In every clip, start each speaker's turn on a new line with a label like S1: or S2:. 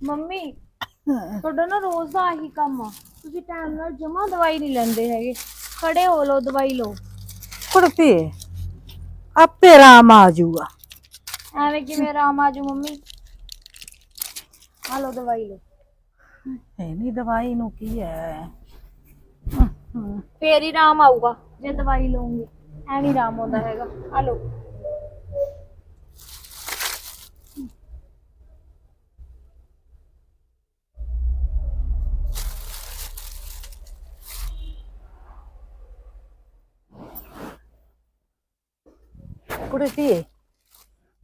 S1: Mummy. ਤੁਹਾਡਾ ਨਾ ਰੋਜ਼ ਦਾ ਆਹੀ ਕੰਮ ਆ। ਤੁਸੀਂ ਟਾਈਮ ਨਾਲ ਜਮਾ ਦਵਾਈ ਨਹੀਂ ਲੈਂਦੇ ਹੈਗੇ। ਖੜੇ ਹੋ ਲਓ ਦਵਾਈ ਲਓ।
S2: ਕੁੜਤੀ ਆਪੇ ਆਰਾਮ ਆ ਜਾਊਗਾ।
S1: ਐਵੇਂ ਕਿਵੇਂ ਆਰਾਮ ਆਜੂ ਮੰਮੀ? ਆ ਲਓ ਦਵਾਈ ਲਓ।
S2: ਇਹ ਨਹੀਂ ਦਵਾਈ ਨੂੰ ਕੀ ਹੈ
S1: ਫੇਰ ਹੀ ਆਰਾਮ ਆਊਗਾ। ਜੇ ਦਵਾਈ ਲਓਗੇ ਐ ਨਹੀਂ ਆਰਾਮ ਆਉਂਦਾ ਹੈਗਾ। ਆ ਲਓ।
S2: ਕੁੜਤੀ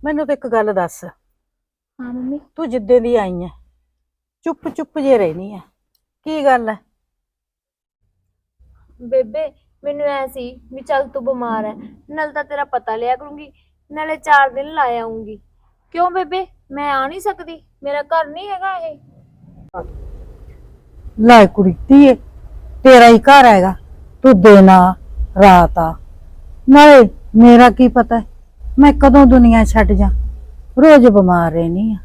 S2: ਮੈਨੂੰ ਤਾਂ ਇੱਕ ਗੱਲ ਦੱਸ।
S1: ਹਾਂ ਮੰਮੀ।
S2: ਤੂੰ ਜਿੱਦੇ ਦੀ ਆਈ ਐ ਚੁੱਪ ਚੁੱਪ ਜੇ ਰਹਿਣੀ ਐ ਕੀ ਗੱਲ ਐ?
S1: ਬੇਬੇ ਮੈਨੂੰ ਐ ਸੀ ਵੀ ਚੱਲ ਤੂੰ ਬਿਮਾਰ ਹੈ ਨਾਲ ਤਾਂ ਤੇਰਾ ਪਤਾ ਲਿਆ ਕਰੂੰਗੀ ਨਾਲੇ 4 ਦਿਨ ਲਾ ਆਉਂਗੀ ਕਿਉਂ ਬੇਬੇ? ਮੈਂ ਆ ਨਹੀਂ ਸਕਦੀ ਮੇਰਾ ਘਰ ਨਹੀਂ ਹੈਗਾ ਇਹ।
S2: ਲੈ ਕੁੜੀ ਧੀਏ ਤੇਰਾ ਹੀ ਘਰ ਹੈਗਾ ਤੂੰ ਦੇਣਾ ਰਾਤ ਆ। ਨਾਲੇ ਮੇਰਾ ਕੀ ਪਤਾ ਹੈ, ਮੈਂ ਕਦੋਂ ਦੁਨੀਆ ਛੱਡ ਜਾ? ਰੋਜ਼ ਬਿਮਾਰ ਰਹਿਣੀ ਆ।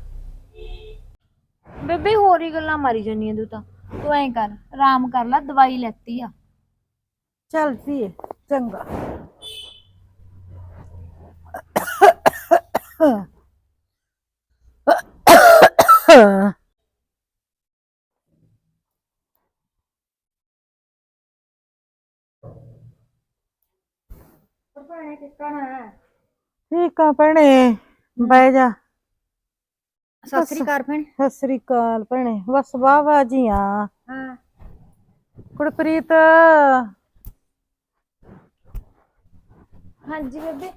S1: ਬੇਬੇ ਹੋਰ ਹੀ ਗੱਲਾਂ ਮਾਰੀ ਜਾਂਦੀਆਂ ਤੂੰ ਤਾਂ। ਤੂੰ ਐਂ ਕਰ ਆਰਾਮ ਕਰ ਲੈ ਦਵਾਈ ਲੈਤੀ ਆ।
S2: ਚੱਲ ਧੀਏ ਚੰਗਾ। ਠੀਕ ਆ ਭੈਣੇ? ਬਹਿ ਜਾ।
S1: ਸਤਿ ਸ੍ਰੀ ਅਕਾਲ ਭੈਣ।
S2: ਸਤਿ ਸ੍ਰੀ ਅਕਾਲ ਭੈਣੇ। ਬਸ ਵਾਹ ਜੀ ਆ
S1: ਹਾਂ।
S2: ਕੁੜਪ੍ਰੀਤ
S1: ਹਾਂਜੀ ਬੇਬੇ।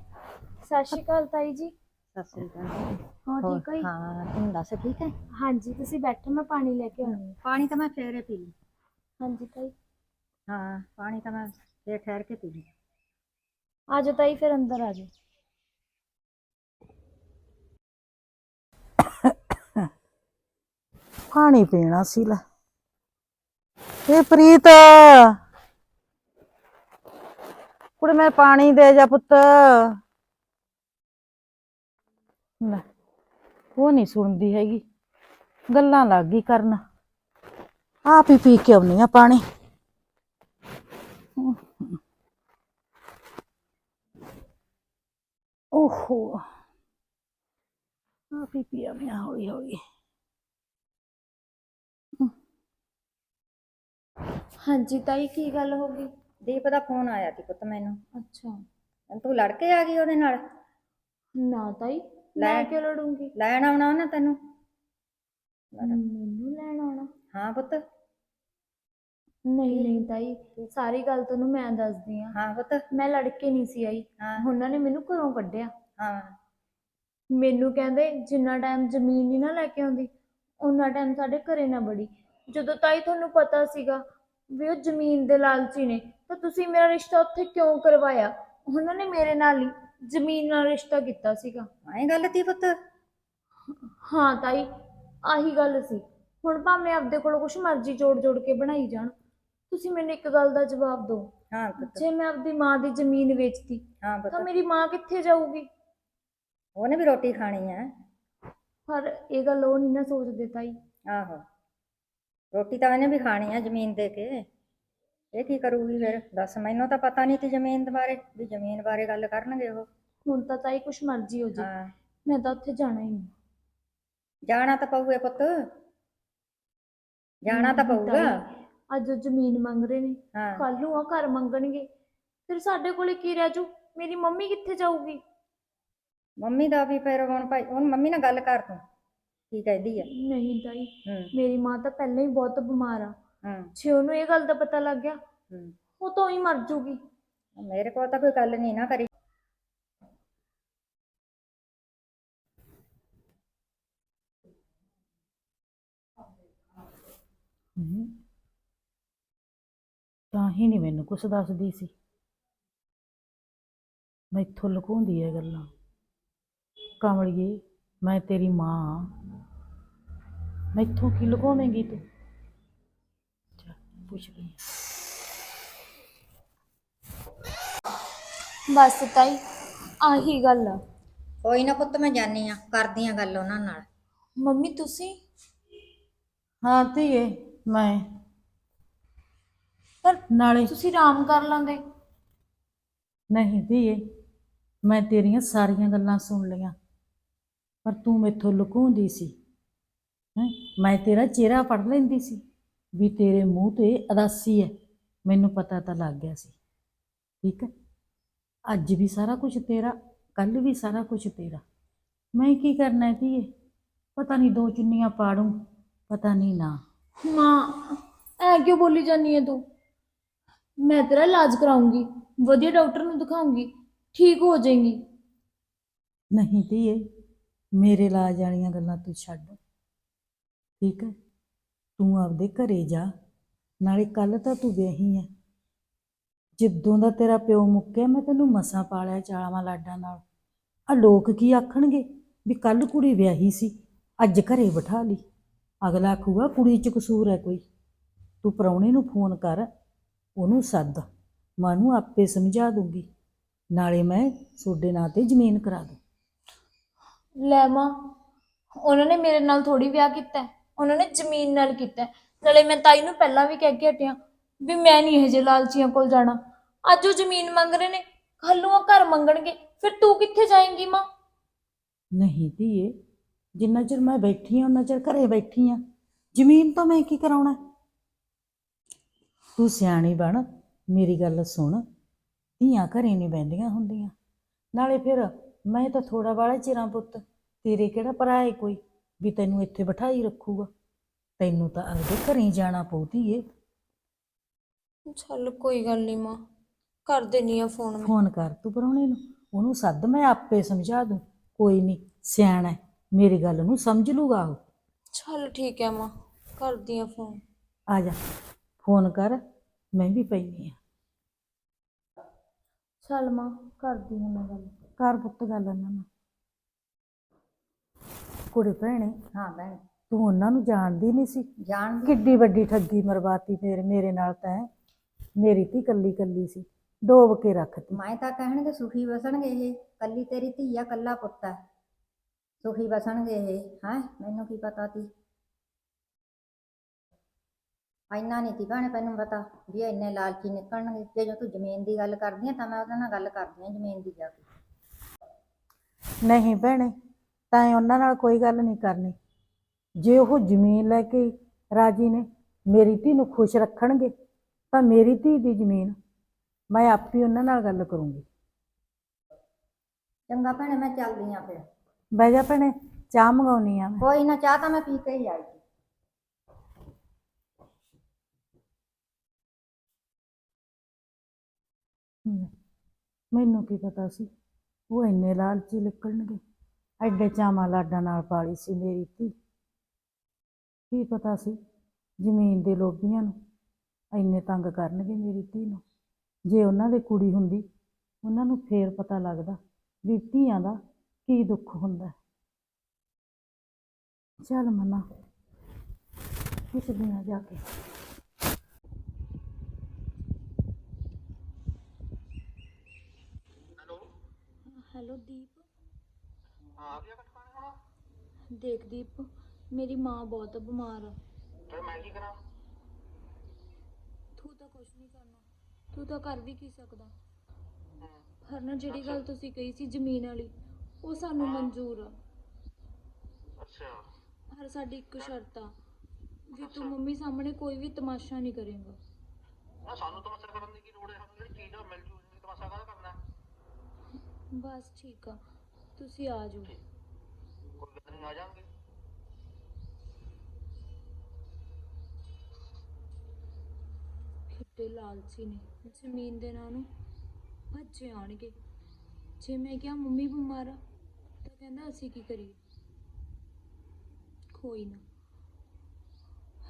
S1: ਸਤਿ ਸ਼੍ਰੀ ਅਕਾਲ ਤਾਈ ਜੀ।
S3: ਸਤਿ ਸ੍ਰੀ ਅਕਾਲ
S1: ਹੋ ਠੀਕ ਹੋ ਜੀ?
S3: ਹਾਂ ਤੂੰ ਦੱਸ ਠੀਕ ਹੈ?
S1: ਹਾਂਜੀ ਤੁਸੀਂ ਬੈਠੋ ਮੈਂ ਪਾਣੀ ਲੈ ਕੇ ਆਉਂਦੀ
S3: ਪਾਣੀ ਤਾਂ ਮੈਂ ਫੇਰੇ ਪੀ ਲਈ।
S1: ਹਾਂ ਹਾਂਜੀ ਤਾਈ।
S3: ਹਾਂ ਪਾਣੀ ਤਾਂ ਮੈਂ ਫੇਰ ਠਹਿਰ ਕੇ ਪੀ ਲਈ।
S1: ਆ ਜਾਓ ਤਾਈ ਫਿਰ ਅੰਦਰ ਆ ਜਾਓ
S2: ਪਾਣੀ ਪੀਣਾ ਸੀ ਲੈ ਇਹ ਪ੍ਰੀਤ ਕੁੜੇ ਮੈਂ ਪਾਣੀ ਦੇ ਜਾ ਪੁੱਤ ਲੈ ਉਹ ਨਹੀਂ ਸੁਣਦੀ ਹੈਗੀ ਗੱਲਾਂ ਲੱਗ ਗਈ ਕਰਨ ਆਪ ਹੀ ਪੀ ਕੇ ਆਉਣੀ ਆ ਪਾਣੀ ਓਹੋ ਆਪ ਹੀ ਪੀ ਆਉਣੀ ਆ ਹੌਲੀ ਹੌਲੀ
S1: ਹਾਂਜੀ ਤਾਈ ਕੀ ਗੱਲ ਹੋ ਗਈ?
S3: ਦੀਪ ਦਾ ਫੋਨ ਆਇਆ ਸੀ ਪੁੱਤ ਮੈਨੂੰ।
S1: ਅੱਛਾ।
S3: ਤੂੰ ਲੜ ਕੇ ਆ ਗਈ ਉਹਦੇ ਨਾਲ?
S1: ਨਾ ਤਾਈ
S3: ਲੈ।
S1: ਮੈਂ ਕਿਉਂ ਲੜੂੰਗੀ?
S3: ਲੈਣ ਆਉਣਾ ਉਹਨੇ ਤੈਨੂੰ?
S1: ਮੈਨੂੰ ਲੈਣ ਆਉਣਾ।
S3: ਹਾਂ ਪੁੱਤ।
S1: ਨਹੀਂ ਨਹੀਂ ਤਾਈ ਸਾਰੀ ਗੱਲ ਤੁਹਾਨੂੰ ਮੈਂ ਦੱਸਦੀ ਆ।
S3: ਹਾਂ ਪੁੱਤ।
S1: ਮੈਂ ਲੜ ਕੇ ਨਹੀਂ ਸੀ ਆਈ।
S3: ਹਾਂ।
S1: ਉਹਨਾਂ ਨੇ ਮੈਨੂੰ ਘਰੋਂ ਕੱਢਿਆ।
S3: ਹਾਂ।
S1: ਮੈਨੂੰ ਕਹਿੰਦੇ ਜਿੰਨਾ ਟਾਈਮ ਜ਼ਮੀਨ ਨਹੀਂ ਨਾ ਲੈ ਕੇ ਆਉਂਦੀ ਉਹਨਾਂ ਟਾਈਮ ਸਾਡੇ ਘਰੇ ਨਾ ਬੜੀ ਜਦੋਂ ਤਾਈ ਤੁਹਾਨੂੰ ਪਤਾ ਸੀਗਾ ਵੀ ਉਹ ਜ਼ਮੀਨ ਦੇ ਲਾਲਚੀ ਨੇ ਤਾਂ ਤੁਸੀਂ ਮੇਰਾ ਰਿਸ਼ਤਾ ਉੱਥੇ ਕਿਉਂ ਕਰਵਾਇਆ? ਉਹਨਾਂ ਨੇ ਮੇਰੇ ਨਾਲ ਹੀ ਜ਼ਮੀਨ ਨਾਲ ਰਿਸ਼ਤਾ ਕੀਤਾ ਸੀਗਾ।
S3: ਐਂ ਗੱਲ ਤੀ ਪੁੱਤ?
S1: ਹਾਂ ਤਾਈ ਆਹੀ ਗੱਲ ਸੀ। ਹੁਣ ਭਾਵੇਂ ਆਪਦੇ ਕੋਲ ਕੁਛ ਮਰਜ਼ੀ ਜੋੜ ਜੋੜ ਕੇ ਬਣਾਈ ਜਾਣ ਤੁਸੀਂ ਮੈਨੂੰ ਇੱਕ ਗੱਲ ਦਾ ਜਵਾਬ ਦਿਓ।
S3: ਹਾਂ ਪੁੱਤ।
S1: ਜੇ ਮੈਂ ਆਪਦੀ ਮਾਂ ਦੀ ਜ਼ਮੀਨ ਵੇਚਤੀ
S3: ਹਾਂ
S1: ਤਾਂ
S3: ਪੁੱਤ
S1: ਮੇਰੀ ਮਾਂ ਕਿੱਥੇ ਜਾਊਗੀ?
S3: ਉਹਨੇ ਵੀ ਰੋਟੀ ਖਾਣੀ ਹੈ।
S1: ਪਰ ਇਹ ਗੱਲ ਉਹ ਨਹੀਂ ਨਾ ਸੋਚਦੇ ਤਾਈ।
S3: ਆਹੋ। ਰੋਟੀ ਤਾਂ ਉਹਨੇ ਵੀ ਖਾਣੀ ਹੈ ਜ਼ਮੀਨ ਦੇ ਕੇ। ਇਹ ਕੀ ਕਰੂਗੀ ਫਿਰ? ਦੱਸ ਮੈਨੂੰ ਤਾਂ ਪਤਾ ਨਹੀਂ ਤੀ ਜ਼ਮੀਨ ਦੇ ਬਾਰੇ ਵੀ ਜ਼ਮੀਨ ਬਾਰੇ ਗੱਲ ਕਰਨਗੇ ਉਹ।
S1: ਹੁਣ ਤਾਂ ਤਾਈ ਕੁਛ ਮਰਜ਼ੀ ਹੋ ਜੇ।
S3: ਹਾਂ।
S1: ਮੈਂ ਤਾਂ ਉੱਥੇ ਜਾਣਾ ਹੀ ਨਹੀਂ।
S3: ਜਾਣਾ ਤਾਂ ਪਊਗਾ ਪੁੱਤ। ਜਾਣਾ ਤਾਂ ਪਊਗਾ।
S1: ਤਾਈ, ਅੱਜ ਉਹ ਜ਼ਮੀਨ ਮੰਗ ਰਹੇ ਨੇ।
S3: ਹਾਂ।
S1: ਕੱਲ ਨੂੰ ਆ ਘਰ ਮੰਗਣਗੇ। ਫਿਰ ਸਾਡੇ ਕੋਲੇ ਕੀ ਰਹਿ ਜੂ? ਮੇਰੀ ਮੰਮੀ ਕਿੱਥੇ ਜਾਊਗੀ?
S3: ਮੰਮੀ ਦਾ ਵੀ ਫਿਰ ਹੁਣ ਭਾਈ ਹੁਣ ਮੰਮੀ ਨਾਲ ਗੱਲ ਕਰ ਤੂੰ। ਕੀ ਕਹਿੰਦੀ ਆ?
S1: ਨਹੀਂ ਤਾਈ
S3: ਹੂੰ।
S1: ਮੇਰੀ ਮਾਂ ਤਾਂ ਪਹਿਲਾਂ ਹੀ ਬਹੁਤ ਬਿਮਾਰ ਆ।
S3: ਹੂੰ।
S1: ਜੇ ਉਹਨੂੰ ਇਹ ਗੱਲ ਦਾ ਪਤਾ ਲੱਗ ਗਿਆ
S3: ਹੂੰ।
S1: ਉਹ ਤਾਂ ਹੀ ਮਰ ਜੂਗੀ।
S3: ਮੇਰੇ ਕੋਲ ਤਾਂ ਕੋਈ ਗੱਲ ਨਹੀਂ ਨਾ ਕਰੀ।
S2: ਹਮ। ਤਾਂ ਹੀ ਨਹੀਂ ਮੈਨੂੰ ਕੁਛ ਦੱਸਦੀ ਸੀ। ਮੈਥੋਂ ਲੁਕਾਉਂਦੀ ਹੈ ਗੱਲਾਂ। ਕਮਲੀਏ ਮੈਂ ਤੇਰੀ ਮਾਂ ਆਂ। ਮੈਥੋਂ ਕੀ ਲੁਕਾਵੇਂਗੀ ਤੂੰ? ਚੱਲ ਪੁੱਛਦੀ ਹਾਂ।
S1: ਬਸ ਤਾਈ ਆਹੀ ਗੱਲ ਆ।
S3: ਕੋਈ ਨਾ ਪੁੱਤ ਮੈਂ ਜਾਣੀ ਆ ਕਰਦੀ ਆ ਗੱਲ ਉਹਨਾਂ ਨਾਲ।
S1: ਮੰਮੀ ਤੁਸੀਂ?
S2: ਹਾਂ ਧੀਏ ਮੈਂ।
S1: ਪਰ
S2: ਨਾਲੇ
S1: ਤੁਸੀਂ ਆਰਾਮ ਕਰ ਲਾਂਦੇ।
S2: ਨਹੀਂ ਧੀਏ ਮੈਂ ਤੇਰੀਆਂ ਸਾਰੀਆਂ ਗੱਲਾਂ ਸੁਣ ਲਈਆਂ। ਪਰ ਤੂੰ ਮੈਥੋਂ ਲੁਕਾਉਂਦੀ ਸੀ। ਹੈਂ? ਮੈਂ ਤੇਰਾ ਚਿਹਰਾ ਪੜ ਲੈਂਦੀ ਸੀ ਵੀ ਤੇਰੇ ਮੂੰਹ ਤੇ ਅਦਾਸੀ ਹੈ। ਮੈਨੂੰ ਪਤਾ ਤਾਂ ਲੱਗ ਗਿਆ ਸੀ। ਠੀਕ ਹੈ? ਅੱਜ ਵੀ ਸਾਰਾ ਕੁਝ ਤੇਰਾ ਕੱਲ ਵੀ ਸਾਰਾ ਕੁਝ ਤੇਰਾ। ਮੈਂ ਕੀ ਕਰਨਾ ਹੈ ਧੀਏ? ਪਤਾ ਨਹੀਂ ਦੋ ਚੁੰਨੀਆਂ ਪਾੜੂ ਪਤਾ ਨਹੀਂ ਨਾ।
S1: ਮਾਂ ਐ ਕਿਉਂ ਬੋਲੀ ਜਾਨੀ ਹੈ ਤੂੰ? ਮੈਂ ਤੇਰਾ ਇਲਾਜ ਕਰਾਉਂਗੀ ਵਧੀਆ ਡਾਕਟਰ ਨੂੰ ਦਿਖਾਉਂਗੀ ਠੀਕ ਹੋ ਜਾਏਗੀ।
S2: ਨਹੀਂ ਧੀਏ ਮੇਰੇ ਇਲਾਜ ਵਾਲੀਆਂ ਗੱਲਾਂ ਤੂੰ ਛੱਡ। ਠੀਕ ਹੈ? ਤੂੰ ਆਪਦੇ ਘਰੇ ਜਾ। ਨਾਲੇ ਕੱਲ ਤਾਂ ਤੂੰ ਵਿਆਹੀ ਹੈ। ਜਿੱਦੋਂ ਦਾ ਤੇਰਾ ਪਿਓ ਮੁੱਕਿਆ, ਮੈਂ ਤੈਨੂੰ ਮਸਾਂ ਪਾਲਿਆ ਚਾਲਾਵਾਂ ਲਾਡਾਂ ਨਾਲ। ਆ ਲੋਕ ਕੀ ਆਖਣਗੇ ਵੀ ਕੱਲ ਕੁੜੀ ਵਿਆਹੀ ਸੀ, ਅੱਜ ਘਰੇ ਬਿਠਾ ਲਈ। ਅਗਲਾ ਆਖੂਗਾ, ਕੁੜੀ 'ਚ ਕਸੂਰ ਹੈ ਕੋਈ। ਤੂੰ ਪ੍ਰਾਹੁਣੇ ਨੂੰ ਫੋਨ ਕਰ, ਉਹਨੂੰ ਸੱਦ। ਮਾਂ ਨੂੰ ਆਪੇ ਸਮਝਾ ਦੂੰਗੀ। ਨਾਲੇ ਮੈਂ ਤੁਹਾਡੇ ਨਾਂ ਤੇ ਜ਼ਮੀਨ ਕਰਾ ਦੂੰ।
S1: ਲੈ ਮਾਂ, ਉਹਨਾਂ ਨੇ ਮੇਰੇ ਨਾਲ ਥੋੜੀ ਵਿਆਹ ਕੀਤਾ। ਹੈ। ਉਹਨਾਂ ਨੇ ਜ਼ਮੀਨ ਨਾਲ ਕੀਤਾ। ਹੈ। ਨਾਲੇ ਮੈਂ ਤਾਈ ਨੂੰ ਪਹਿਲਾਂ ਵੀ ਕਹਿ ਕੇ ਹਟਿਆ ਵੀ ਮੈਂ ਨਹੀਂ ਇਹ ਜੇ ਲਾਲਚੀਆਂ ਕੋਲ ਜਾਣਾ। ਅੱਜ ਉਹ ਜ਼ਮੀਨ ਮੰਗ ਰਹੇ ਨੇ ਕੱਲ ਨੂੰ ਉਹ ਘਰ ਮੰਗਣਗੇ, ਫਿਰ ਤੂੰ ਕਿੱਥੇ ਜਾਏਂਗੀ ਮਾਂ?
S2: ਨਹੀਂ ਧੀਏ, ਜਿੰਨਾ ਚਿਰ ਮੈਂ ਬੈਠੀ ਹਾਂ, ਉਹਨਾਂ ਚਿਰ ਘਰੇ ਬੈਠੀ ਹਾਂ। ਜ਼ਮੀਨ ਤੋਂ ਮੈਂ ਕੀ ਕਰਾਉਣਾ? ਤੂੰ ਸਿਆਣੀ ਬਣ, ਮੇਰੀ ਗੱਲ ਸੁਣ। ਧੀਆਂ ਘਰੇ ਨਹੀਂ ਬਹਿੰਦੀਆਂ ਹੁੰਦੀਆਂ। ਨਾਲੇ ਫਿਰ ਮੈਂ ਤਾਂ ਥੋੜਾ ਵਾਲਾ ਚਿਰਾਂ ਪੁੱਤ, ਤੇਰੇ ਕਿਹੜਾ ਭਰਾ ਹੈ ਕੋਈ? ਵੀ ਤੈਨੂੰ ਇੱਥੇ ਬਿਠਾਈ ਰੱਖੂਗਾ। ਤੈਨੂੰ ਤਾਂ ਆਪਦੇ ਘਰੇ ਹੀ ਜਾਣਾ ਪਊ ਧੀਏ।
S1: ਚੱਲ ਕੋਈ ਗੱਲ ਨਹੀਂ ਮਾਂ ਕਰ ਦੇਣੀ ਆ ਫੋਨ ਮੈਂ।
S2: ਫੋਨ ਕਰ ਤੂੰ ਪਰਾਹੁਣੇ ਨੂੰ ਉਹਨੂੰ ਸੱਦ ਮੈਂ ਆਪੇ ਸਮਝਾ ਦੂੰ। ਕੋਈ ਨਹੀਂ ਸਿਆਣਾ ਹੈ, ਮੇਰੀ ਗੱਲ ਨੂੰ ਸਮਝ ਲੂਗਾ ਉਹ।
S1: ਚੱਲ ਠੀਕ ਹੈ ਮਾਂ ਕਰਦੀ ਆ ਫੋਨ।
S2: ਆ ਜਾ ਫੋਨ ਕਰ ਮੈਂ ਵੀ ਪੈਣੀ ਆ।
S1: ਚੱਲ ਮਾਂ ਕਰਦੀ ਹਾਂ ਮੈਂ ਗੱਲ।
S2: ਕਰ ਪੁੱਤ ਗੱਲ ਉਹਨਾਂ ਨਾਲ। ਕੁੜੇ ਭੈਣੇ
S3: ਹਾਂ ਭੈਣ।
S2: ਤੂੰ ਉਹਨਾਂ ਨੂੰ ਜਾਣਦੀ ਨਹੀਂ ਸੀ?
S3: ਜਾਣ
S2: ਕਿੱਡੀ ਵੱਡੀ ਠੱਗੀ ਮਰਵਾਤੀ ਫੇਰ ਮੇਰੇ ਨਾਲ ਤਾਂ। ਮੇਰੀ ਧੀ ਕੱਲੀ ਕੱਲੀ ਸੀ ਡੋਬ ਕੇ ਰੱਖਤੀ।
S3: ਮੈਂ ਤਾਂ ਕਹਿਣਗੇ ਸੁਖੀ ਵਸਣਗੇ ਇਹ ਕੱਲੀ ਤੇਰੀ ਧੀ ਆ ਕੱਲਾ ਪੁੱਤ ਆ। ਸੁਖੀ ਵਸਣਗੇ ਇਹ ਹੈ ਮੈਨੂੰ ਕੀ ਪਤਾ ਤੀ। ਇੰਨਾ ਨਹੀਂ ਤੀ ਭੈਣੇ ਤੈਨੂੰ ਪਤਾ ਵੀ ਇੰਨੇ ਲਾਲਚੀ ਨਿਕਲਣਗੇ। ਜੇ ਜੋ ਤੂੰ ਜ਼ਮੀਨ ਦੀ ਗੱਲ ਕਰਦੀ ਆ ਤਾਂ ਮੈਂ ਉਹਦੇ ਨਾਲ ਗੱਲ ਕਰਦੀ ਆ ਜ਼ਮੀਨ ਦੀ ਜਾ ਕੇ।
S2: ਨਹੀਂ ਭੈਣੇ ਤਾਂ ਉਹਨਾਂ ਨਾਲ ਕੋਈ ਗੱਲ ਨਹੀਂ ਕਰਨੀ। ਜੇ ਉਹ ਜ਼ਮੀਨ ਲੈ ਕੇ ਰਾਜੀ ਨੇ ਮੇਰੀ ਧੀ ਨੂੰ ਖੁਸ਼ ਰੱਖਣਗੇ ਤਾਂ ਮੇਰੀ ਧੀ ਦੀ ਜ਼ਮੀਨ ਮੈਂ ਆਪੇ ਉਹਨਾਂ ਨਾਲ ਗੱਲ ਕਰੂੰਗੀ।
S3: ਚੰਗਾ ਭੈਣੇ ਮੈਂ ਚੱਲਦੀ ਆ ਫਿਰ।
S2: ਬਹਿ ਜਾ ਭੈਣੇ ਚਾਹ ਮੰਗਾਉਣੀ ਆ ਮੈਂ।
S3: ਕੋਈ ਨਾ ਚਾਹ ਤਾਂ ਮੈਂ ਪੀ ਕੇ ਹੀ ਆਈ।
S2: ਮੈਨੂੰ ਕੀ ਪਤਾ ਸੀ ਉਹ ਇੰਨੇ ਲਾਲਚੀ ਨਿਕਲਣਗੇ। ਐਡੇ ਚਾਵਾਂ ਲਾਡਾਂ ਨਾਲ ਪਾਲੀ ਸੀ ਮੇਰੀ ਧੀ। ਕੀ ਪਤਾ ਸੀ ਜ਼ਮੀਨ ਦੇ ਲੋਭੀਆਂ ਨੂੰ ਇੰਨੇ ਤੰਗ ਕਰਨਗੇ ਮੇਰੀ ਧੀ ਨੂੰ। ਜੇ ਉਹਨਾਂ ਦੇ ਕੁੜੀ ਹੁੰਦੀ ਉਹਨਾਂ ਨੂੰ ਫੇਰ ਪਤਾ ਲੱਗਦਾ ਵੀ ਧੀਆਂ ਦਾ ਕੀ ਦੁੱਖ ਹੁੰਦਾ। ਚੱਲ ਮਨਾ ਪੁੱਛਦੀ ਆ ਜਾ ਕੇ।
S1: ਹੈਲੋ ਦੀਪ।
S4: ਆ ਗਿਆ ਕਟਕਾਣੇ ਹੁਣ?
S1: ਦੇਖ ਦੀਪ ਮੇਰੀ ਮਾਂ ਬਹੁਤ ਬਿਮਾਰ ਆ।
S4: ਫਿਰ ਮੈਂ ਕੀ ਕਰਾਂ?
S1: ਤੂੰ ਤਾਂ ਕੁਝ ਨਹੀਂ ਕਰਨਾ। ਤੂੰ ਤਾਂ ਕਰ ਵੀ ਕੀ ਸਕਦਾ? ਪਰ ਨਾ ਜਿਹੜੀ ਗੱਲ ਤੁਸੀਂ ਕਹੀ ਸੀ ਜ਼ਮੀਨ ਵਾਲੀ ਉਹ ਸਾਨੂੰ ਮਨਜ਼ੂਰ ਆ।
S4: ਅੱਛਾ।
S1: ਪਰ ਸਾਡੀ ਇੱਕ ਸ਼ਰਤ ਆ। ਵੀ ਤੂੰ ਮੰਮੀ ਸਾਹਮਣੇ ਕੋਈ ਵੀ ਤਮਾਸ਼ਾ ਨਹੀਂ ਕਰੇਗਾ।
S4: ਨਾ ਸਾਨੂੰ ਤਮਾਸ਼ਾ ਕਰਨ ਦੀ ਕੀ ਲੋੜ ਹੈ? ਸਾਨੂੰ ਜਿਹੜੀ ਚੀਜ਼ ਆ ਮਿਲ ਜੂ ਤਮਾਸ਼ਾ ਕਾਹਦਾ ਕਰਨਾ? ਹੈ?
S1: ਬਸ ਠੀਕ ਆ। ਤੁਸੀਂ ਆ ਜਾਓ।
S4: ਕੋਈ ਗੱਲ ਨਹੀਂ ਆ ਜਾਵਾਂਗੇ।
S1: ਕਿੱਡੇ ਲਾਲਚੀ ਨੇ ਜ਼ਮੀਨ ਦੇ ਨਾਂ ਨੂੰ ਭੱਜੇ ਆਣਗੇ ਜੇ ਮੈਂ ਕਿਹਾ ਮੰਮੀ ਬਿਮਾਰ ਆ ਤਾਂ ਕਹਿੰਦਾ ਅਸੀਂ ਕੀ ਕਰੀਏ? ਕੋਈ ਨਾ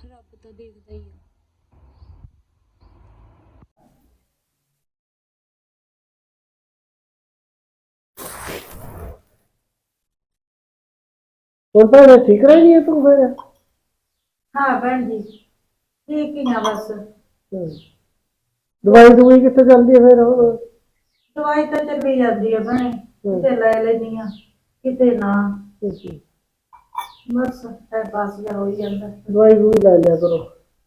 S1: ਰੱਬ ਤਾਂ ਦੇਖਦਾ ਹੀ ਆ।
S5: ਹੁਣ ਤਾਂ ਠੀਕ ਰਹੀ ਹੈ ਤੂੰ ਫਿਰ?
S2: ਹਾਂ ਭੈਣ ਜੀ ਠੀਕ ਹੀ ਆ ਬਸ।
S5: ਦਵਾਈ ਦਵਾਈ ਕਿੱਥੇ ਚੱਲਦੀ ਹੈ ਫਿਰ? ਹੁਣ
S2: ਦਵਾਈ ਤਾਂ ਚੱਲੀ ਜਾਂਦੀ ਆ ਭੈਣੇ। ਕਿਤੇ ਲੈ ਲੈਣੀ ਆ ਕਿਤੇ ਨਾ। ਬਸ ਟਾਈਮ ਪਾਸ ਜਿਹਾ ਹੋਈ ਜਾਂਦਾ।
S5: ਦਵਾਈ ਵੀ ਲੈ ਲਿਆ ਕਰੋ।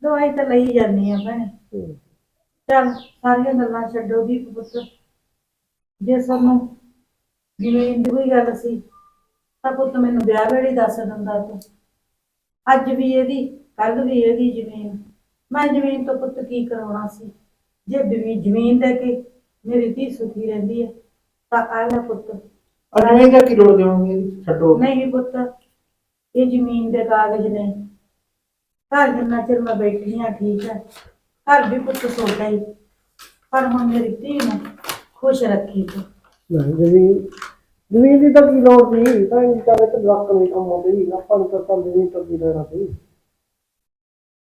S2: ਦਵਾਈ ਤਾਂ ਲਈ ਜਾਂਦੀ ਆ ਭੈਣੇ।
S5: ਹੂੰ।
S2: ਚੱਲ ਸਾਰੀਆਂ ਗੱਲਾਂ ਛੱਡੋ ਦੀ ਪੁੱਤ। ਜੇ ਸਾਨੂੰ ਜ਼ਮੀਨ ਦੀ ਕੋਈ ਗੱਲ ਸੀ ਤਾਂ ਪੁੱਤ ਮੈਨੂੰ ਵਿਆਹ ਵੇਲੇ ਦੱਸ ਦਿੰਦਾ ਤੂੰ। ਅੱਜ ਵੀ ਇਹਦੀ ਕੱਲ ਵੀ ਇਹਦੀ ਜ਼ਮੀਨ। ਮੈਂ ਜ਼ਮੀਨ ਤੋਂ ਪੁੱਤ ਕੀ ਕਰਾਉਣਾ ਸੀ? ਜੇ ਜ਼ਮੀਨ ਜ਼ਮੀਨ ਦੇ ਕੇ ਮੇਰੀ ਧੀ ਸੁਖੀ ਰਹਿੰਦੀ ਹੈ ਤਾਂ ਆ ਲੈ ਪੁੱਤ।
S5: ਅਜਮੇਰ ਦਾ ਕੀ ਲੋੜ ਦੇਵਾਂਗੇ ਛੱਡੋ।
S2: ਨਹੀਂ ਪੁੱਤ ਇਹ ਜ਼ਮੀਨ ਦੇ ਕਾਗਜ਼ ਨੇ। ਘਰ ਜਿੰਨਾ ਚਿਰ ਮੈਂ ਬੈਠੀ ਹਾਂ ਠੀਕ ਹੈ। ਘਰ ਵੀ ਪੁੱਤ ਛੋਟਾ ਹੀ। ਪਰ ਹੁਣ ਮੇਰੀ ਧੀ ਨੂੰ ਖੁਸ਼ ਰੱਖੀ ਤੂੰ।
S5: ਨਹੀਂ ਜ਼ਮੀਨ ਜ਼ਮੀਨ ਦੀ ਤਾਂ ਕੀ ਲੋੜ ਸੀ? ਤਾਂ ਇਹ ਤਾਂ ਤੇ ਲੱਕ ਨਹੀਂ ਕਮਾਉਂਦੇ ਆਪਾਂ ਨੂੰ ਤਾਂ ਜ਼ਮੀਨ ਤੋਂ ਕੀ ਲੈਣਾ ਸੀ।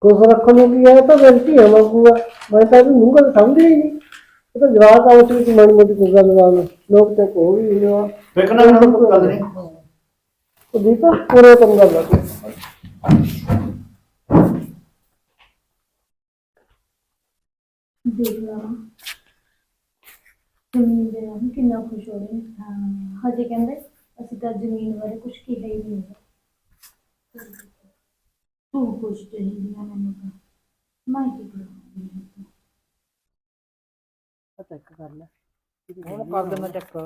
S5: ਕੁਛ ਰੱਖਣ ਨੂੰ ਕੀ ਹੈ? ਇਹ ਤਾਂ ਬੇਨਤੀ ਹੈ ਮੰਗੂਗਾ ਮੈਂ ਤਾਂ ਇਹਨੂੰ ਮੂੰਹ ਗੱਲ ਸਮਝ ਹੀ ਨਹੀਂ। ਇਹ ਤਾਂ ਜਵਾਬ ਆਉਂ ਸੀ ਕਿ ਮਾੜੀ ਮੋਟੀ ਕੋਈ ਗੱਲ ਬਾਤ ਲੋਕ ਤੇ ਕੋ ਵੀ ਨਹੀਂ ਆ।
S6: ਵੇਖਣਾ ਇਹਨਾਂ ਨੂੰ ਕੋਈ ਗੱਲ ਨਹੀਂ।
S5: ਉਹ ਦੀਪਾ ਪੂਰੇ ਕੰਮ ਗੱਲ ਲੱਗ।
S1: ਦੇਖ ਲਾ। ਜ਼ਮੀਨ ਦੇ ਨਾਲ ਕਿੰਨਾ ਖੁਸ਼ ਹੋ ਰਹੇ ਨੇ? ਹਾਂ। ਹਜੇ ਕਹਿੰਦੇ ਅਸੀਂ ਤਾਂ ਜ਼ਮੀਨ ਬਾਰੇ ਕੁਝ ਕਿਹਾ ਹੀ ਨਹੀਂ ਹੈ
S2: ਤੂੰ ਖੁਸ਼ ਚਾਹੀਦੀ ਆ ਮੈਨੂੰ ਤਾਂ। ਮੈਂ ਕੀ ਕਰਾਂ?
S5: ਪਤਾ ਇੱਕ ਕਰ ਲੈ
S6: ਹੁਣ ਕਰ ਦੇਣਾ ਚੱਕ।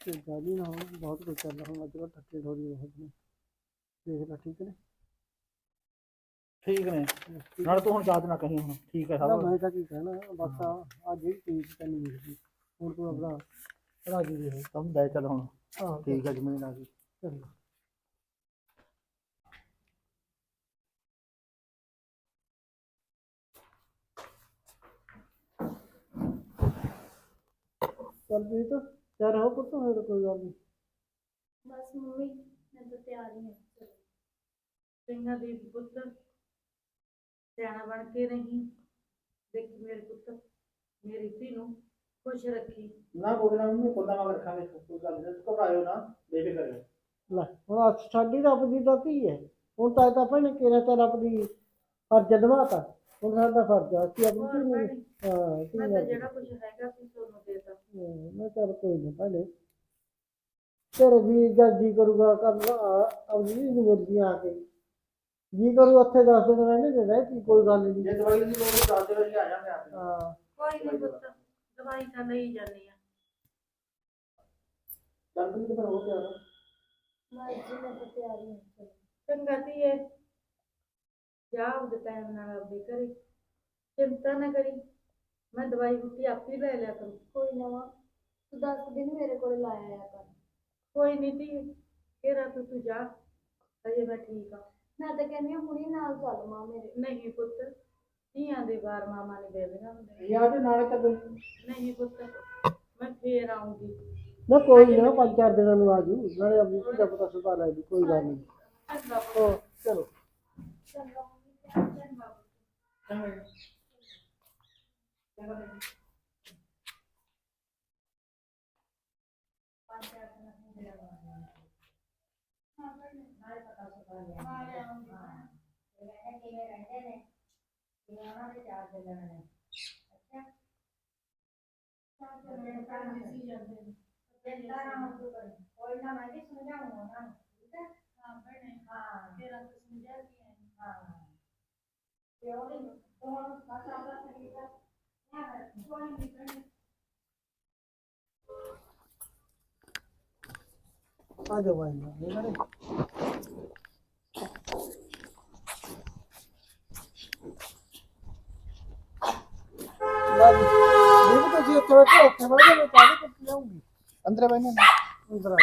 S5: ਤੇ ਜਾਲੀ ਨਾ ਹੋ ਬਹੁਤ ਕੁਝ ਚੱਲ ਰਿਹਾ ਹੁਣ ਅੱਜ ਕੱਲ੍ਹ ਠੱਕੇ ਥੋੜੀ ਬਹੁਤ ਨੇ। ਦੇਖ ਲੈ ਠੀਕ ਨੇ?
S6: ਠੀਕ ਨੇ। ਨਾਲ ਤੂੰ ਹੁਣ ਯਾਦ ਨਾ ਕਹੀਂ ਹੁਣ। ਠੀਕ ਹੈ
S5: ਨਾ
S6: ਸਭ
S5: ਮੈਂ ਤਾਂ ਕੀ ਕਹਿਣਾ ਬਸ ਆ ਆ ਜਿਹੜੀ ਚੀਜ਼ ਤੈਨੂੰ ਮਿਲ। ਹੁਣ ਤੂੰ ਆਪਣਾ ਰਾਜੀ ਦੇ
S6: ਤੁਮ ਦੇ ਚੱਲ ਹੁਣ।
S5: ਹਾਂ
S6: ਠੀਕ ਹੈ ਜ਼ਮੀਨ ਆ ਗਈ।
S5: ਚੰਗਾ ਚੱਲ। ਵੀ ਤਾਂ ਤਿਆਰ ਹੋ ਪੁੱਤ ਹੋਰ ਕੋਈ ਗੱਲ ਨਹੀਂ।
S1: ਬਸ ਮੰਮੀ ਮੈਂ ਤਾਂ ਤਿਆਰ ਹੀ ਹਾਂ।
S2: ਚੰਗਾ ਦੀ ਪੁੱਤ। ਸਿਆਣਾ ਬਣ ਕੇ ਰਹੀ। ਦੇਖੀ ਮੇਰੇ ਪੁੱਤ ਮੇਰੀ ਧੀ ਨੂੰ। ਖੁਸ਼ ਰੱਖੀ
S6: ਨਾ ਬੋਲਣਾ ਮੈਂ ਕੋਲਾ ਮਗਰ ਰੱਖਾਂਗੇ ਕੋਈ ਗੱਲ ਨਹੀਂ ਤੂੰ ਘਬਰਾਇਓ ਨਾ ਬੇਫਿਕਰ ਕਰਿਓ
S5: ਲੈ ਹੁਣ ਅੱਜ ਸਾਡੀ ਰੱਬ ਦੀ ਤਾਂ ਕੀ ਹੈ ਹੁਣ ਤਾਂ ਇਹ ਤਾਂ ਭੈਣੇ ਕਿਹੜਾ ਤਾਂ ਰੱਬ ਦੀ ਫਰਜ਼ ਨਿਭਾਤਾ ਹੁਣ ਸਾਡਾ ਫਰਜ਼ ਆ ਕਿ ਆਪਣੀ ਧੀ ਨੂੰ
S2: ਹੋਰ
S5: ਹਾਂ ਧੀ
S2: ਮੈਂ
S5: ਨੂੰ
S2: ਤਾਂ ਜਿਹੜਾ ਕੁਝ ਹੈਗਾ ਸੀ ਤੁਹਾਨੂੰ ਦੇਤਾ
S5: ਹਾਂ, ਮੈਂ ਚੱਲ ਕੋਈ ਨਹੀਂ ਭੈਣੇ ਤੇਰੇ ਜੀ ਜਦ ਜੀ ਕਰੂਗਾ ਕਰਨਾ ਆਪਣੀ ਨੂੰ ਮਿਲਦੀ ਆ ਕੇ ਜੀ ਕਰੂ ਉੱਥੇ ਦਸ ਦਿਨ ਰਹਿਣੇ ਦੇ ਰਹਿ ਕੀ ਕੋਈ ਗੱਲ ਨਹੀਂ
S6: ਜੇ ਦਵਾਈ ਦੀ ਲੋੜ ਹੈ ਦੱਸ ਦਿਓ ਅਸੀਂ ਆ ਜਾਵਾਂਗੇ ਆਪੇ
S5: ਹਾਂ
S2: ਕੋਈ ਨਹੀਂ ਪੁੱਤ ਦਵਾਈ ਤਾਂ ਲਈ ਜਾਂਦੀ ਆ।
S6: ਚੱਲ ਵੀ ਤੇ ਫਿਰ ਹੋ ਗਿਆ
S1: ਬਸ ਜੀ ਮੈਂ ਤਾਂ ਤਿਆਰ ਹੀ ਹਾਂ।
S2: ਚੰਗਾ ਧੀਏ ਜਾ ਉਹਦੇ ਟਾਈਮ ਨਾਲ ਆਪਦੇ ਘਰੇ। ਚਿੰਤਾ ਨਾ ਕਰੀ। ਮੈਂ ਦਵਾਈ ਬੂਟੀ ਆਪੇ ਲੈ ਲਿਆ ਕਰੂੰ।
S1: ਕੋਈ ਨਾ ਮਾਂ, ਤੂੰ 10 ਦਿਨ ਮੇਰੇ ਕੋਲ ਲਾਇਆ ਆ ਕਰ।
S2: ਕੋਈ ਨਹੀਂ ਧੀਏ ਕਿਹੜਾ ਤੂੰ ਤੂੰ ਜਾ। ਅਜੇ ਮੈਂ ਠੀਕ ਆ।
S1: ਮੈਂ ਤਾਂ ਕਹਿੰਦੀ ਹਾਂ ਹੁਣੀ ਨਾਲ ਚੱਲ ਮਾਂ ਮੇਰੇ।
S2: ਨਹੀਂ ਪੁੱਤ ਧੀਆਂ ਦੇ ਬਾਰ ਮਾਮਾ ਨੇ ਬੇਲੀਆਂ ਹੁੰਦੇ
S6: ਆ ਤੇ ਨਾਲੇ ਤਾਂ
S2: ਨਹੀਂ ਪੁੱਤ ਮੈਂ ਫੇਰ ਆਉਂਗੀ
S5: ਨਾ ਕੋਈ ਨਾ ਪੰਜ ਚਾਰ ਦਿਨਾਂ ਨੂੰ ਆ ਜੂ ਨਾਲੇ ਆਪਣੀ ਦਾ ਪਤਾ ਸੁਭਾ ਲੈ ਜੂ ਕੋਈ ਗੱਲ ਨਹੀਂ।
S2: ਚੰਗਾ ਪੁੱਤ।
S5: ਉਹ ਚਲੋ।
S3: ਕਿਵੇਂ ਰਹਿੰਦੇ ਨੇ? ਉਹਨਾਂ ਦੇ ਚਾਰ ਚੱਲਣ ਨੇ ਅੱਛਾ ਚਿੰਤਾ ਨਾ ਹੋ ਤੂੰ ਕਰ ਕੋਈ ਨਾ ਮੈਂ ਵੀ ਸਮਝਾਉਂਗਾ ਉਹਨਾਂ ਨੂੰ ਠੀਕ ਹੈ ਹਾਂ ਭੈਣੇ ਹਾਂ ਤੇਰਾ ਤਾਂ ਸਮਝਾ ਕੇ ਆਈ ਹਾਂ ਤੇ ਉਹ ਵੀ ਤੂੰ ਹੁਣ ਬਸ ਆਪਣਾ ਸਰੀਰ ਦਾ ਧਿਆਨ ਰੱਖੀ ਕੋਈ ਨਹੀਂ ਭੈਣੇ
S5: ਆ ਜਾਓ ਭਾਈ ਨਾ ਇਹਨਾਂ ਨੇ ਇਹ ਵੀ ਤੁਸੀਂ ਉੱਥੇ ਬੈਠੋ ਉੱਥੇ ਬੈਠੋ ਮੈਂ ਚਾਹ ਕੁੱਟ ਲਿਆਉਂਗੀ
S6: ਅੰਦਰ ਬੈਠੇ
S5: ਅੰਦਰ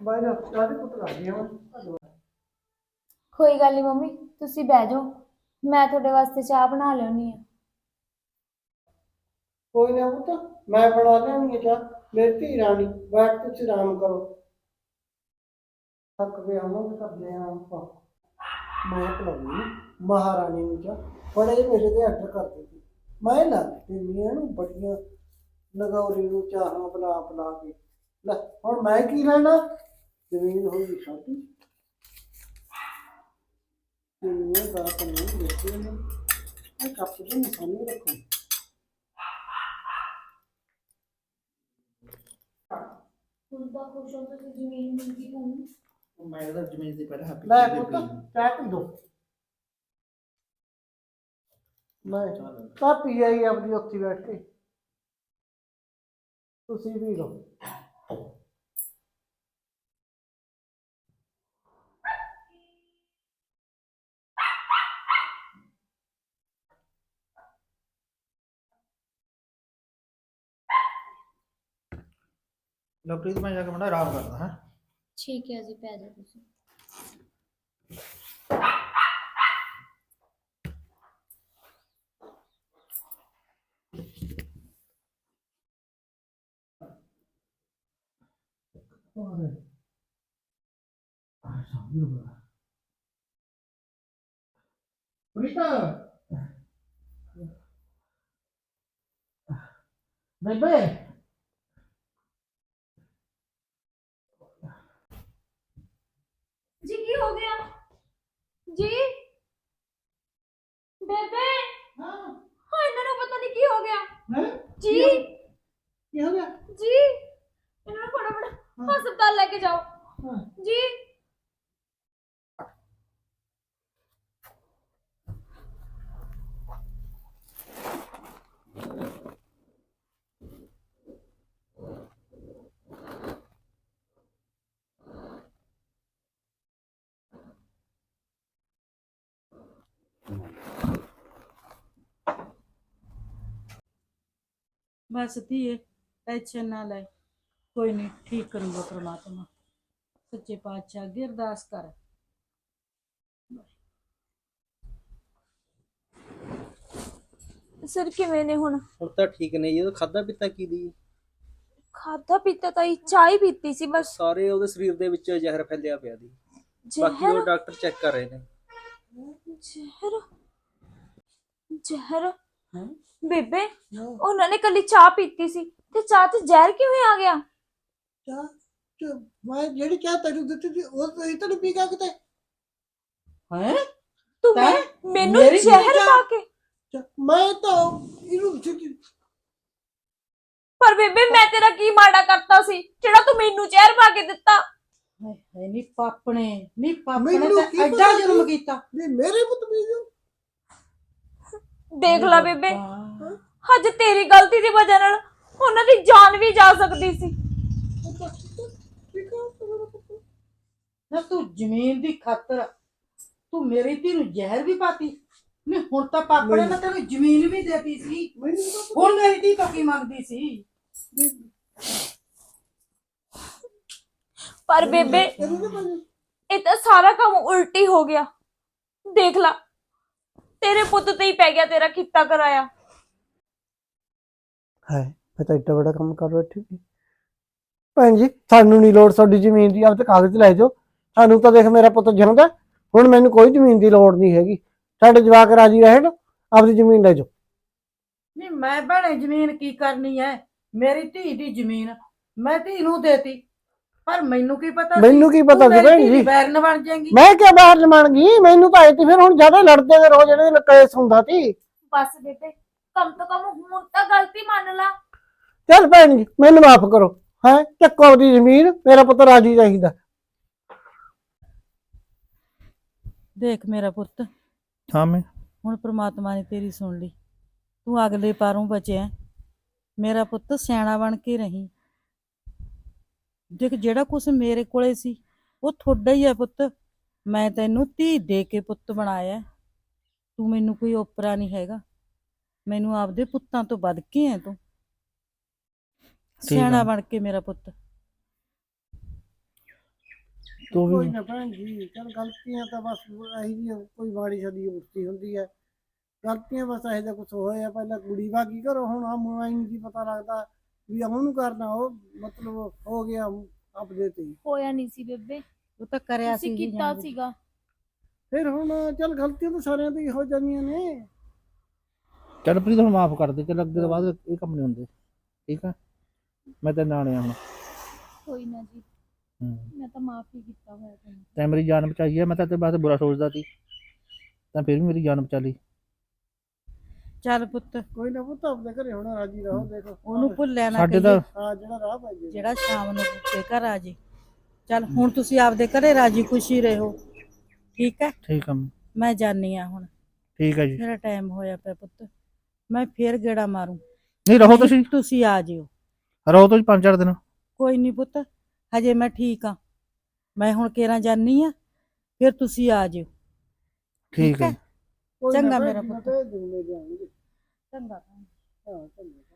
S5: ਬਾਈ ਨਾ ਚਾਹ ਦੀ ਕੁੱਟ ਲਾ
S1: ਕੋਈ ਗੱਲ ਨਹੀਂ ਮੰਮੀ, ਤੁਸੀਂ ਬਹਿ ਜਾਓ। ਮੈਂ ਤੁਹਾਡੇ ਵਾਸਤੇ ਚਾਹ ਬਣਾ ਲਿਆਉਣੀ ਆ।
S5: ਕੋਈ ਨਾ ਪੁੱਤ, ਮੈਂ ਬਣਾ ਲਿਆਉਣੀ ਚਾਹ। ਮੇਰੀ ਧੀ ਰਾਣੀ, ਬੈਠ ਤੁਸੀਂ ਆਰਾਮ ਕਰੋ। ਥੱਕ ਗਏ ਆਵਾਂਗੇ ਕਰਦੇ ਆਂ ਆਪਾਂ ਮੈਂ ਭਲਾਈ ਮਹਾਰਾਣੀ ਨੂੰ ਚਾਹ। ਬੜੇ ਮੇਰੇ ਦੇ ਆਰਡਰ ਕਰਦੇ ਸੀ। ਮੈਂ ਲੱਗ ਦਿੰਦੀ ਹਾਂ ਇਹਨੂੰ ਬੜੀਆਂ ਨਗੌਰੀ ਨੂੰ ਚਾਹਾਂ ਬਣਾ ਬਣਾ ਕੇ। ਲੈ, ਹੁਣ ਮੈਂ ਕੀ ਲੈਣਾ? ਜ਼ਮੀਨ ਹੋਈ ਸਾਡੀ। ਜ਼ਮੀਨ ਦਾ ਤਾਂ ਨਹੀਂ ਦੇਖੀ ਨੇ ਇਹ ਕੱਪ ਦੇ ਨਿਸ਼ਾਨੀ ਰੱਖੋ
S1: ਹੁਣ ਤਾਂ ਖੁਸ਼ ਹੋ ਤੁਸੀਂ ਜ਼ਮੀਨ ਮਿਲ ਗਈ ਤੁਹਾਨੂੰ
S6: ਮੈਂ ਤਾਂ ਜ਼ਮੀਨ ਦੀ ਪਹਿਲਾਂ ਹੱਕ
S5: ਲੈ ਪੁੱਤ ਚਾਹ ਪੀ ਦੋ ਮੈਂ ਤਾਂ ਪੀ ਆਈ ਆਪਣੀ ਉੱਥੇ ਬੈਠ ਕੇ। ਤੁਸੀਂ ਵੀ ਲਓ।
S6: ਲਵਪ੍ਰੀਤ ਮੈਂ ਜਾ ਕੇ ਮੜਾ ਆਰਾਮ ਕਰਦਾ ਹਾਂ
S1: ਠੀਕ ਹੈ ਜੀ ਪੈ ਜਾਓ ਤੁਸੀਂ Padre. Ah, sambil gua.
S5: Berita.
S1: Baik-baik.
S2: ਬਸ ਧੀਏ ਟੈਨਸ਼ਨ ਨਾ ਲੈ। ਕੋਈ ਨਹੀਂ ਠੀਕ ਕਰੂਗਾ ਪ੍ਰਮਾਤਮਾ। ਸੱਚੇ ਪਾਤਸ਼ਾਹ ਅੱਗੇ ਅਰਦਾਸ ਕਰ।
S1: ਸਰ ਕਿਵੇਂ ਨੇ ਹੁਣ?
S7: ਹੁਣ ਤਾਂ ਠੀਕ ਨੇ ਜੀ ਉਹ ਖਾਦਾ ਪੀਤਾ ਕੀ ਦੀ?
S1: ਖਾਦਾ ਪੀਤਾ ਤਾਂ ਹੀ ਚਾਹ ਹੀ ਪੀਤੀ ਸੀ ਬਸ।
S7: ਸਾਰੇ ਉਹਦੇ ਸਰੀਰ ਦੇ ਵਿੱਚ ਜ਼ਹਿਰ ਫੈਲਿਆ ਪਿਆ ਦੀ ਬਾਕੀ
S1: ਜ਼ਹਿਰ
S7: ਉਹ ਡਾਕਟਰ ਚੈੱਕ ਕਰ ਰਹੇ ਨੇ।
S1: ਜ਼ਹਿਰ? ਜ਼ਹਿਰ? ਬੇਬੇ ਉਹਨਾਂ ਨੇ ਕੱਲੀ ਚਾਹ ਪੀਤੀ ਸੀ ਤੇ ਚਾਹ ਤੇ ਜ਼ਹਿਰ ਕਿਵੇਂ ਆ ਗਿਆ?
S5: ਚਾਹ ਚ- ਮੈਂ ਜਿਹੜੀ ਚਾਹ ਤੈਨੂੰ ਦਿੱਤੀ ਸੀ ਉਹ ਤਾਂ ਇਹ ਤੈਨੂੰ ਪੀ ਗਿਆ ਕਿਤੇ?
S2: ਹੈ?
S1: ਤੂੰ
S2: ਤੈਂ?
S1: ਮੈਂ- ਮੈਨੂੰ
S2: ਮੇਰੀ
S1: ਜ਼ਹਿਰ
S2: ਚਾਹ?
S1: ਪਾ ਕੇ
S5: ਚਾਹ- ਮੈਂ ਤਾਂ ਇਹਨੂੰ ਸਿੱਧੀ-
S1: ਪਰ ਬੇਬੇ ਮੈਂ ਤੇਰਾ ਕੀ ਮਾੜਾ ਕਰਤਾ ਸੀ? ਜਿਹੜਾ ਤੂੰ ਮੈਨੂੰ ਜ਼ਹਿਰ ਪਾ ਕੇ ਦਿੱਤਾ।
S2: ਹਾਏ ਨਹੀਂ ਪਾਪਣੇ ਨਹੀਂ ਪਾਪਣੇ
S5: ਮੈਨੂੰ
S2: ਤਾਂ
S5: ਕੀ
S2: ਐਡਾ
S5: ਪਤਾ
S2: ਜ਼ੁਲਮ? ਕੀਤਾ।
S5: ਵੀ ਮੇਰੇ ਪੁੱਤ
S1: ਦੇਖ ਲੈ ਬੇਬੇ। ਅੱਜ ਤੇਰੀ ਗਲਤੀ ਦੀ ਵਜ੍ਹਾ ਨਾਲ ਉਹਨਾਂ ਦੀ ਜਾਨ ਵੀ ਜਾ ਸਕਦੀ ਸੀ।
S2: ਨਾ ਤੂੰ ਜ਼ਮੀਨ ਦੀ ਖਾਤਰ ਤੂੰ ਮੇਰੀ ਧੀ ਨੂੰ ਜ਼ਹਿਰ ਵੀ ਪਾਤੀ। ਨਹੀਂ ਹੁਣ ਤਾਂ ਪਾਪੜੇ ਨੇ ਤੈਨੂੰ ਜ਼ਮੀਨ ਵੀ ਦੇਤੀ ਸੀ। ਹੁਣ ਮੇਰੀ ਧੀ ਤੋਂ ਕੀ ਮੰਗਦੀ ਸੀ?
S1: ਪਰ ਬੇਬੇ ਇਹ ਤਾਂ ਸਾਰਾ ਕੰਮ ਉਲਟੀ ਹੋ ਗਿਆ। ਦੇਖ ਲਾ ਤੇਰੇ ਪੁੱਤ ਤੇ ਹੀ ਪੈ ਗਿਆ ਤੇਰਾ ਕੀਤਾ ਕਰਾਇਆ।
S5: ਹੈ ਮੈਂ ਤਾਂ ਇੱਡਾ ਵੱਡਾ ਕੰਮ ਕਰ ਬੈਠੀ ਸੀ। ਭੈਣ ਜੀ ਸਾਨੂੰ ਨਹੀਂ ਲੋੜ ਤੁਹਾਡੀ ਜ਼ਮੀਨ ਦੀ ਆਪ ਤੇ ਕਾਗਜ਼ ਲੈ ਜਾਓ। ਸਾਨੂੰ ਤਾਂ ਦੇਖ ਮੇਰਾ ਪੁੱਤ ਜਨਮਦਾ ਹੁਣ ਮੈਨੂੰ ਕੋਈ ਜ਼ਮੀਨ ਦੀ ਲੋੜ ਨਹੀਂ ਹੈਗੀ। ਸਾਡੇ ਜਵਾਕ ਰਾਜੀ ਰਹਿਣ ਆਪਦੀ ਜ਼ਮੀਨ ਲੈ ਜਾਓ।
S2: ਨਹੀਂ ਮੈਂ ਭੈਣੇ ਜ਼ਮੀਨ ਕੀ ਕਰਨੀ ਹੈ ਮੇਰੀ ਧੀ ਦੀ ਜ਼ਮੀਨ ਮੈਂ ਧੀ ਨੂੰ ਦੇਤੀ। ਪਰ ਮੈਨੂੰ ਕੀ ਪਤਾ ਸੀ?
S5: ਮੈਨੂੰ ਕੀ ਪਤਾ ਸੀ ਭੈਣ
S2: ਦੀ
S5: ਜੀ?
S2: ਬੈਰਨ ਬਣ ਜਾਏਗੀ।
S5: ਮੈਂ ਕਿਹਾ ਬਾਹਰ ਜਮਾਨ ਗਈ? ਮੈਨੂੰ ਤਾਂ ਆਈ ਤੇ ਫਿਰ ਹੁਣ ਜ਼ਿਆਦਾ ਲੜਦੇ ਨੇ ਰੋਜ਼ ਜਿਹੜੇ ਕੇਸ ਹੁੰਦਾ ਸੀ।
S1: ਬਸ ਬੇਬੇ ਕਮ ਤੋਂ ਕਮ ਹੁਣ ਤਾਂ ਗਲਤੀ ਮੰਨ ਲਾ।
S5: ਚੱਲ ਭੈਣ ਜੀ ਮੈਨੂੰ ਮਾਫ ਕਰੋ ਹੈ? ਚੱਕੋ ਆਪਦੀ ਜ਼ਮੀਨ ਮੇਰਾ ਪੁੱਤ ਰਾਜੀ ਚਾਹੀਦਾ।
S2: ਦੇਖ ਮੇਰਾ ਪੁੱਤ
S6: ਹਾਂ ਮੈਂ।
S2: ਹੁਣ ਪ੍ਰਮਾਤਮਾ ਨੇ ਤੇਰੀ ਸੁਣ ਲਈ। ਤੂੰ ਅਗਲੇ ਪਾਰੋਂ ਬਚਿਆ। ਮੇਰਾ ਪੁੱਤ ਸਿਆਣਾ ਬਣ ਕੇ ਰਹੀਂ। ਦੇਖ ਜਿਹੜਾ ਕੁਛ ਮੇਰੇ ਕੋਲੇ ਸੀ ਉਹ ਤੁਹਾਡਾ ਹੀ ਹੈ ਪੁੱਤ। ਮੈਂ ਤੈਨੂੰ ਧੀ ਦੇ ਕੇ ਪੁੱਤ ਬਣਾਇਆ। ਤੂੰ ਮੈਨੂੰ ਕੋਈ ਓਪਰਾ ਨਹੀਂ ਹੈਗਾ। ਮੈਨੂੰ ਆਪਦੇ ਪੁੱਤਾਂ ਤੋਂ ਵੱਧ ਕੇ ਹੈ ਤੂੰ। ਸਿਆਣਾ ਬਣ ਕੇ ਮੇਰਾ ਪੁੱਤ।
S6: ਤੂੰ
S5: ਕੋਈ ਨਾ ਭੈਣ ਜੀ ਚੱਲ ਗਲਤੀਆਂ ਤਾਂ ਬਸ ਇਹੀ ਜੀ ਕੋਈ ਮਾੜੀ ਛੱਡੀ ਉਸਤੀ ਹੁੰਦੀ ਹੈ। ਗਲਤੀਆਂ ਬਸ ਇਹੋ ਜਿਹਾ ਕੁਝ ਹੋਇਆ ਪਹਿਲਾਂ ਕੁੜੀ ਵਾਗੀ ਕਰੋ ਹੁਣ ਆ ਮੈਨੂੰ ਕੀ ਪਤਾ ਲੱਗਦਾ। ਵੀ ਉਹਨੂੰ ਕਰਨਾ ਉਹ ਮਤਲਬ ਹੋ ਗਿਆ ਆਪਦੇ ਤੇ। ਹੀ।
S1: ਹੋਇਆ ਨਹੀਂ ਸੀ ਬੇਬੇ।
S2: ਉਹ ਤਾਂ ਕਰਿਆ
S1: ਤੁਸੀਂ
S2: ਸੀ ਜੀ
S1: ਕੀਤਾ। ਸੀਗਾ।
S5: ਫਿਰ ਹੁਣ ਚੱਲ ਗਲਤੀਆਂ ਤਾਂ ਸਾਰਿਆਂ ਦੀ ਹੋ ਜਾਂਦੀਆਂ ਨੇ।
S6: ਚੱਲ ਪ੍ਰੀਤ ਹੁਣ ਮਾਫ ਕਰ ਦੇ ਚੱਲ ਅੱਗੇ ਤੋਂ ਬਾਅਦ ਇਹ ਕੰਮ ਨਹੀਂ ਹੁੰਦੇ। ਠੀਕ ਆ? ਮੈਂ ਤੇ ਨਾਣਿਆ ਹੁਣ।
S1: ਕੋਈ ਨਾ ਜੀ।
S6: ਹੂੰ।
S1: ਮੈਂ ਤਾਂ ਮਾਫੀ ਕੀਤਾ ਹੋਇਆ ਤੁਹਾਨੂੰ।
S6: ਤੈਂ ਮੇਰੀ ਜਾਨ ਬਚਾਈ ਹੈ ਮੈਂ ਤਾਂ ਤੇਰੇ ਬਾਰੇ ਬੁਰਾ ਸੋਚਦਾ ਸੀ। ਤਾਂ ਫਿਰ ਵੀ ਮੇਰੀ ਜਾਨ ਬਚਾ ਲਈ।
S2: ਚੱਲ ਪੁੱਤ।
S5: ਕੋਈ ਨਾ ਪੁੱਤ ਆਪਣੇ ਘਰੇ ਹੋਣਾ ਰਾਜੀ ਰਹੋ ਦੇਖੋ।
S2: ਉਹਨੂੰ ਭੁੱਲਿਆ ਨਾ
S6: ਸਾਡੇ ਤਾਂ
S5: ਹਾਂ ਜਿਹੜਾ ਰਾਹ ਪਾਈ
S2: ਜਿਹੜਾ ਸ਼ਾਮ ਨੂੰ ਪੁੱਤੇ ਘਰ ਆ ਜੇ। ਚੱਲ ਹੁਣ ਤੁਸੀਂ ਆਪਦੇ ਘਰੇ ਰਾਜੀ ਖੁਸ਼ੀ ਰਹੋ। ਠੀਕ ਹੈ?
S6: ਠੀਕ ਆ
S2: ਮੈਂ। ਜਾਣੀ ਆ ਹੁਣ।
S6: ਠੀਕ ਹੈ ਜੀ।
S2: ਮੇਰਾ ਟਾਈਮ ਹੋਇਆ ਪਿਆ ਪੁੱਤ। ਮੈਂ ਫੇਰ ਗੇੜਾ ਮਾਰੂੰ।
S6: ਨਹੀਂ ਰਹੋ ਤੁਸੀਂ।
S2: ਤੁਸੀਂ ਆ ਜਿਓ।
S6: ਰਹੋ ਤੁਸੀਂ ਪੰਜ ਚਾਰ ਦਿਨ।
S2: ਕੋਈ ਨਹੀਂ ਪੁੱਤ ਹਜੇ ਮੈਂ ਠੀਕ ਆ। ਮੈਂ ਹੁਣ ਕੇਰਾਂ ਜਾਨੀ ਆ ਫਿਰ ਤੁਸੀਂ ਆ ਜਿਓ।
S6: ਠੀਕ ਹੈ?
S2: ਚੰਗਾ ਮੇਰਾ ਪੁੱਤ।
S5: ਤੇ ਜੁਮਲੇ ਜਾਣਗੇ
S2: ਚੰਗਾ
S5: ਹਾਂ ਚੰਗਾ